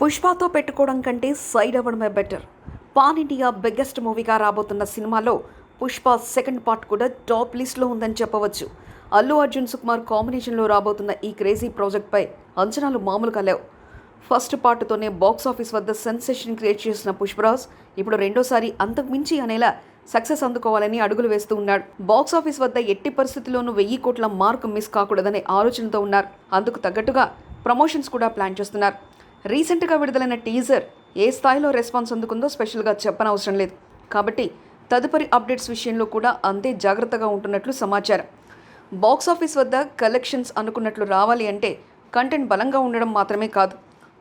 పుష్పతో పెట్టుకోవడం కంటే సైడ్ అవ్వడమే బెటర్. పాన్ ఇండియా బిగ్గెస్ట్ మూవీగా రాబోతున్న సినిమాలో పుష్ప సెకండ్ పార్ట్ కూడా టాప్ లిస్ట్లో ఉందని చెప్పవచ్చు. అల్లు అర్జున్ సుకుమార్ కాంబినేషన్లో రాబోతున్న ఈ క్రేజీ ప్రాజెక్ట్పై అంచనాలు మామూలుగా లేవు. ఫస్ట్ పార్ట్తోనే బాక్స్ ఆఫీస్ వద్ద సెన్సేషన్ క్రియేట్ చేసిన పుష్పరాజ్ ఇప్పుడు రెండోసారి అంతకు మించి అనేలా సక్సెస్ అందుకోవాలని అడుగులు వేస్తూ ఉన్నాడు. బాక్స్ ఆఫీస్ వద్ద ఎట్టి పరిస్థితుల్లోనూ వెయ్యి కోట్ల మార్క్ మిస్ కాకూడదనే ఆలోచనతో ఉన్నారు. అందుకు తగ్గట్టుగా ప్రమోషన్స్ కూడా ప్లాన్ చేస్తున్నారు. రీసెంట్గా విడుదలైన టీజర్ ఏ స్థాయిలో రెస్పాన్స్ అందుకుందో స్పెషల్గా చెప్పనవసరం లేదు. కాబట్టి తదుపరి అప్డేట్స్ విషయంలో కూడా అంతే జాగ్రత్తగా ఉంటున్నట్లు సమాచారం. బాక్స్ ఆఫీస్ వద్ద కలెక్షన్స్ అనుకున్నట్లు రావాలి అంటే కంటెంట్ బలంగా ఉండడం మాత్రమే కాదు.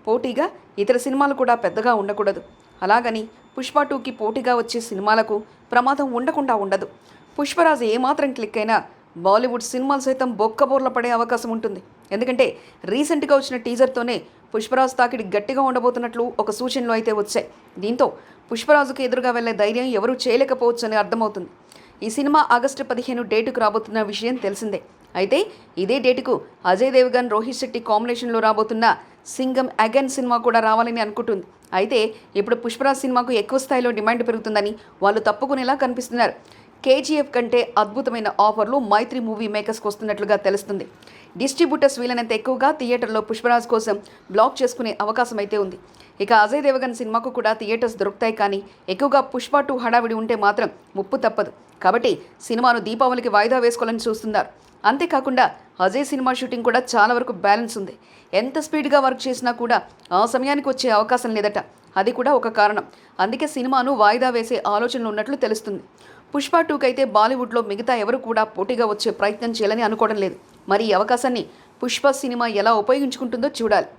పోటీగా ఇతర సినిమాలు కూడా పెద్దగా ఉండకూడదు. అలాగని పుష్ప టూకి పోటీగా వచ్చే సినిమాలకు ప్రమాదం ఉండకుండా ఉండదు. పుష్పరాజు ఏమాత్రం క్లిక్ అయినా బాలీవుడ్ సినిమాలు సైతం బొక్కబోర్ల పడే అవకాశం ఉంటుంది. ఎందుకంటే రీసెంట్గా వచ్చిన టీజర్తోనే పుష్పరాజు తాకిడి గట్టిగా ఉండబోతున్నట్లు ఒక సూచనలు అయితే వచ్చాయి. దీంతో పుష్పరాజుకు ఎదురుగా వెళ్ళే ధైర్యం ఎవరూ చేయలేకపోవచ్చని అర్థమవుతుంది. ఈ సినిమా ఆగస్టు పదిహేను డేటుకు రాబోతున్న విషయం తెలిసిందే. అయితే ఇదే డేటుకు అజయ్ దేవగన్ రోహిత్ శెట్టి కాంబినేషన్లో రాబోతున్న సింగం అగన్ సినిమా కూడా రావాలని అనుకుంటుంది. అయితే ఇప్పుడు పుష్పరాజ్ సినిమాకు ఎక్కువ స్థాయిలో డిమాండ్ పెరుగుతుందని వాళ్ళు తప్పుకునేలా కనిపిస్తున్నారు. కేజీఎఫ్ కంటే అద్భుతమైన ఆఫర్లు మైత్రి మూవీ మేకర్స్కి వస్తున్నట్లుగా తెలుస్తుంది. డిస్ట్రిబ్యూటర్స్ వీలైనంత ఎక్కువగా థియేటర్లో పుష్పరాజ్ కోసం బ్లాక్ చేసుకునే అవకాశం అయితే ఉంది. ఇక అజయ్ దేవగన్ సినిమాకు కూడా థియేటర్స్ దొరుకుతాయి కానీ ఎక్కువగా పుష్ప టూ హడావిడి ఉంటే మాత్రం ముప్పు తప్పదు. కాబట్టి సినిమాను దీపావళికి వాయిదా వేసుకోవాలని చూస్తున్నారు. అంతేకాకుండా అజయ్ సినిమా షూటింగ్ కూడా చాలా వరకు బ్యాలెన్స్ ఉంది. ఎంత స్పీడ్గా వర్క్ చేసినా కూడా ఆ సమయానికి వచ్చే అవకాశం లేదట. అది కూడా ఒక కారణం. అందుకే సినిమాను వాయిదా వేసే ఆలోచనలు ఉన్నట్లు తెలుస్తుంది. పుష్ప టూకి అయితే బాలీవుడ్లో మిగతా ఎవరు కూడా పోటీగా వచ్చే ప్రయత్నం చేయాలని అనుకోవడం లేదు. మరి ఈ అవకాశాన్ని పుష్ప సినిమా ఎలా ఉపయోగించుకుంటుందో చూడాలి.